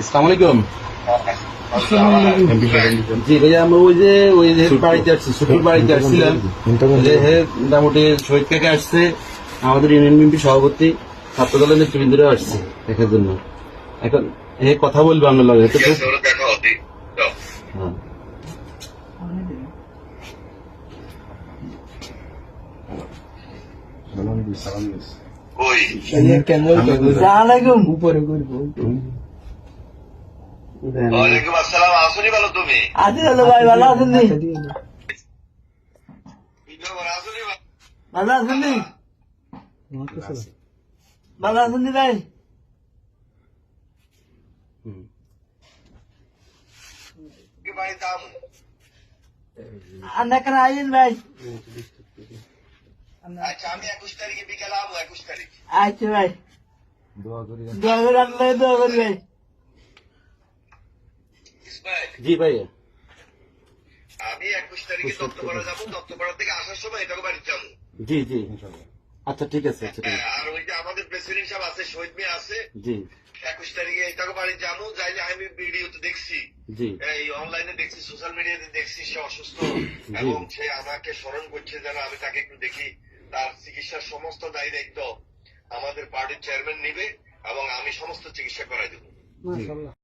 আসসালামু আলাইকুম। জি ভাইয়া আমরা ওই যে ওই যে বাড়িতে আসছি ছুটির বাড়িতে আসছিলাম। যে হে মোটামুটি শহীদ কাকে আসছে আমাদের ইউনিয়ন বিএনপি সভাপতি ছাত্র দলের নেতৃবৃন্দরা আসছে দেখার জন্য। এখন হে কথা বলব আপনার লগে তো খুব হ্যাঁ। ওই। উপরে করব ওয়ালাইকুম আসসালাম আসুনি ভালো তুমি। আছি ভাই ভালো আসুনি ভালো ভালো ভাই? আইন ভাই আচ্ছা আমি একুশ তারিখে বিকেল আবো একুশ তারিখ। আচ্ছা ভাই। দোয়া করে আনলে দোয়া করি ভাই। জি ভাইয়া। আমি একুশ তারিখে দত্তপাড়া যাব দত্তপাড়া থেকে আসার সময় এটাকে বাড়ি যাব। জি জি আচ্ছা ঠিক আছে আচ্ছা ঠিক আছে। আর ওই যে আমাদের প্রেসিডেন্ট সাহেব আছে শহীদ মিয়া আছে জি। একুশ তারিখে এটাকে বাড়ি যাব যাইলে আমি ভিডিওতে দেখছি। জি। এই অনলাইনে দেখছি সোশ্যাল মিডিয়াতে দেখছি সে অসুস্থ এবং সে আমাকে স্মরণ করছে যেন আমি তাকে একটু দেখি। তার চিকিৎসার সমস্ত দায়ী দায়িত্ব আমাদের পার্টির চেয়ারম্যান নিবে এবং আমি সমস্ত চিকিৎসা করাই দেবো।